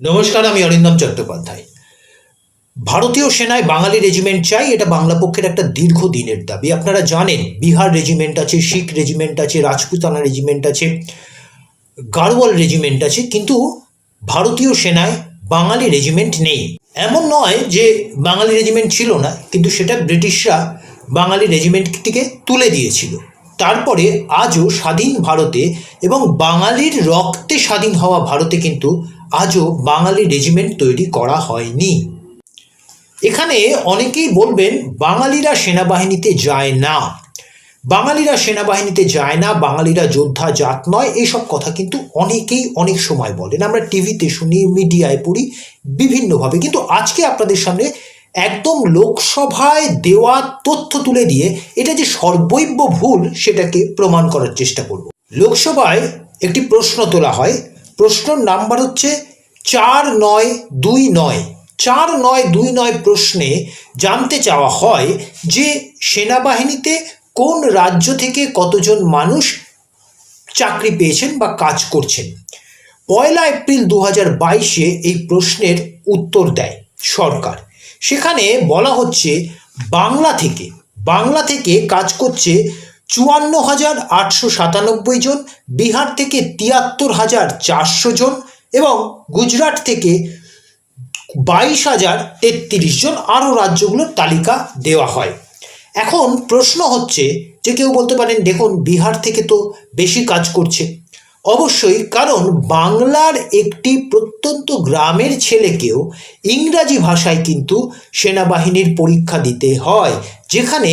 নমস্কার, আমি অরিন্দম চট্টোপাধ্যায়। ভারতীয় সেনায় বাঙালি রেজিমেন্ট চাই, এটা বাংলা পক্ষের একটা দীর্ঘ দিনের দাবি। আপনারা জানেন, বিহার রেজিমেন্ট আছে, শিখ রেজিমেন্ট আছে, রাজপুতানা রেজিমেন্ট আছে গাড়ওয়াল রেজিমেন্ট আছে, কিন্তু ভারতীয় সেনায় বাঙালি রেজিমেন্ট নেই। এমন নয় যে বাঙালি রেজিমেন্ট ছিল না, কিন্তু সেটা ব্রিটিশরা বাঙালি রেজিমেন্টটিকে তুলে দিয়েছিল। তারপরে আজও স্বাধীন ভারতে এবং বাঙালির রক্তে স্বাধীন হওয়া ভারতে কিন্তু আজও বাঙালি রেজিমেন্ট তৈরি করা হয়নি। এখানে অনেকেই বলবেন, বাঙালিরা সেনাবাহিনীতে যায় না। বাঙালিরা সেনাবাহিনীতে যায় না, বাঙালিরা যোদ্ধা, জাত নয় এইসব কথা কিন্তু অনেকেই অনেক সময় বলেন। আমরা টিভিতে শুনি, মিডিয়ায় পড়ি, বিভিন্নভাবে। কিন্তু আজকে আপনাদের সামনে একদম লোকসভায় দেওয়া তথ্য তুলে দিয়ে এটা যে সর্বৈব ভুল, সেটাকে প্রমাণ করার চেষ্টা করব। লোকসভায় একটি প্রশ্ন তোলা হয় প্রশ্নর নাম্বার হচ্ছে চার নয় দুই নয়। চার নয় দুই নয় প্রশ্নে জানতে চাওয়া হয় যে সেনাবাহিনীতে কোন রাজ্য থেকে কতজন মানুষ চাকরি পেয়েছেন বা কাজ করছেন। পয়লা এপ্রিল দু হাজার বাইশে এই প্রশ্নের উত্তর দেয় সরকার। সেখানে বলা হচ্ছে, বাংলা থেকে বাংলা থেকে কাজ করছে চুয়ান্ন হাজার আটশো সাতানব্বই জন, বিহার থেকে তিয়াত্তর হাজার চারশো জন এবং গুজরাট থেকে বাইশ হাজার তেত্রিশ জন আরও রাজ্যগুলোর তালিকা দেওয়া হয়। এখন প্রশ্ন হচ্ছে যে কেউ বলতে পারেন, দেখুন, বিহার থেকে তো বেশি কাজ করছে। অবশ্যই, কারণ বাংলার একটি প্রত্যন্ত গ্রামের ছেলেকেও ইংরাজি ভাষায় কিন্তু সেনাবাহিনীর পরীক্ষা দিতে হয়, যেখানে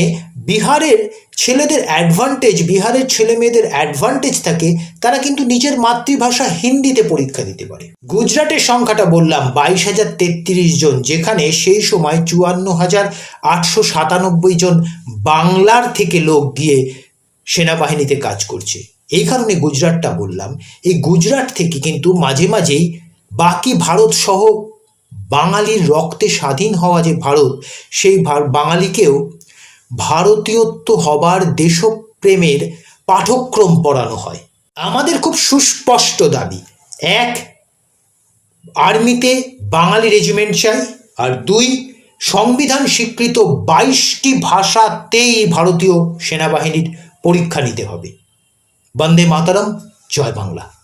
বিহারের ছেলেদের অ্যাডভান্টেজ বিহারের ছেলে মেয়েদের অ্যাডভান্টেজ থাকে, তারা কিন্তু নিজের মাতৃভাষা হিন্দিতে পরীক্ষা দিতে পারে। গুজরাটের সংখ্যাটা বললাম, বাইশ হাজার তেত্রিশ জন, যেখানে সেই সময় চুয়ান্ন হাজার আটশো সাতানব্বই জন বাংলার থেকে লোক গিয়ে সেনাবাহিনীতে কাজ করছে। এই কারণে গুজরাটটা বললাম। এই গুজরাট থেকে কিন্তু মাঝে মাঝেই বাকি ভারত সহ বাঙালির রক্তে স্বাধীন হওয়া যে ভারত, সেই বাঙালিকেও ভারতীয়ত্ব হবার দেশপ্রেমের পাঠক্রম পড়ানো হয়। আমাদের খুব সুস্পষ্ট দাবি। এক, আর্মিতে বাঙালি রেজিমেন্ট চাই। আর দুই, সংবিধান স্বীকৃত বাইশটি ভাষাতেই ভারতীয় সেনাবাহিনীর পরীক্ষা নিতে হবে। বন্দে মাতারাম, জয় বাংলা।